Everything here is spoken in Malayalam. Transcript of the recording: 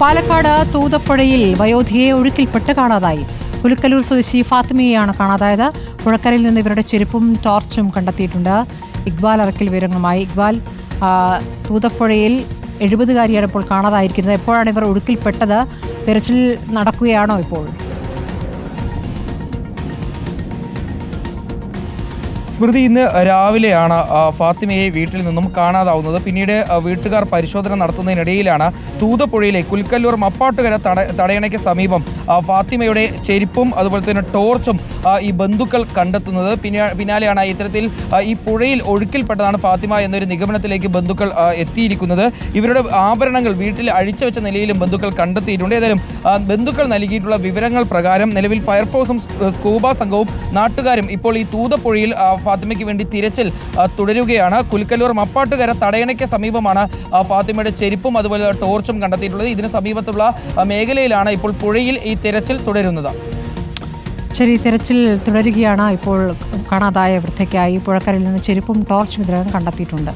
പാലക്കാട് തൂതപ്പുഴയിൽ വയോധിയെ ഒഴുക്കിൽപ്പെട്ട് കാണാതായി. പുലിക്കലൂർ സ്വദേശി ഫാത്തിമയെയാണ് കാണാതായത്. പുഴക്കരയിൽ നിന്ന് ഇവരുടെ ചെരുപ്പും ടോർച്ചും കണ്ടെത്തിയിട്ടുണ്ട്. ഇക്ബാൽ അറക്കൽ വിവരങ്ങളുമായി. ഇക്ബാൽ തൂതപ്പുഴയിൽ എഴുപതുകാരിയാണ് ഇപ്പോൾ കാണാതായിരിക്കുന്നത്. എപ്പോഴാണ് ഇവർ ഒഴുക്കിൽപ്പെട്ടത്? തിരച്ചിൽ നടക്കുകയാണോ ഇപ്പോൾ? സ്മൃതി ഇന്ന് രാവിലെയാണ് ഫാത്തിമയെ വീട്ടിൽ നിന്നും കാണാതാവുന്നത്. പിന്നീട് വീട്ടുകാർ പരിശോധന നടത്തുന്നതിനിടയിലാണ് തൂതപ്പുഴയിലെ കുൽക്കല്ലൂർ മപ്പാട്ടുകര തട തടയണയ്ക്ക് സമീപം ഫാത്തിമയുടെ ചെരുപ്പും അതുപോലെ തന്നെ ടോർച്ചും ഈ ബന്ധുക്കൾ കണ്ടെത്തുന്നത്. പിന്നാ പിന്നാലെയാണ് ഇത്തരത്തിൽ ഈ പുഴയിൽ ഒഴുക്കിൽപ്പെട്ടതാണ് ഫാത്തിമ എന്നൊരു നിഗമനത്തിലേക്ക് ബന്ധുക്കൾ എത്തിയിരിക്കുന്നത്. ഇവരുടെ ആഭരണങ്ങൾ വീട്ടിൽ അഴിച്ചുവെച്ച നിലയിലും ബന്ധുക്കൾ കണ്ടെത്തിയിട്ടുണ്ട്. ഏതായാലും ബന്ധുക്കൾ നൽകിയിട്ടുള്ള വിവരങ്ങൾ പ്രകാരം നിലവിൽ ഫയർഫോഴ്സും സ്കൂബ സംഘവും നാട്ടുകാരും ഇപ്പോൾ ഈ തൂതപ്പുഴയിൽ ഫാത്തിമയ്ക്ക് വേണ്ടി തിരച്ചിൽ തുടരുകയാണ്. കുൽക്കല്ലൂർ മപ്പാട്ടുകര തടയണയ്ക്ക് സമീപമാണ് ഫാത്തിമയുടെ ചെരുപ്പും അതുപോലെ ടോർച്ചും കണ്ടെത്തിയിട്ടുള്ളത്. ഇതിന് സമീപത്തുള്ള മേഖലയിലാണ് ഇപ്പോൾ പുഴയിൽ ഈ തിരച്ചിൽ തുടരുന്നത്. ശരി തിരച്ചിൽ തുടരുകയാണ്. ഇപ്പോൾ കാണാതായ വൃദ്ധയ്ക്കായി പുഴക്കരയിൽ നിന്ന് ചെരുപ്പും ടോർച്ചും ഇതിനകം കണ്ടെത്തിയിട്ടുണ്ട്.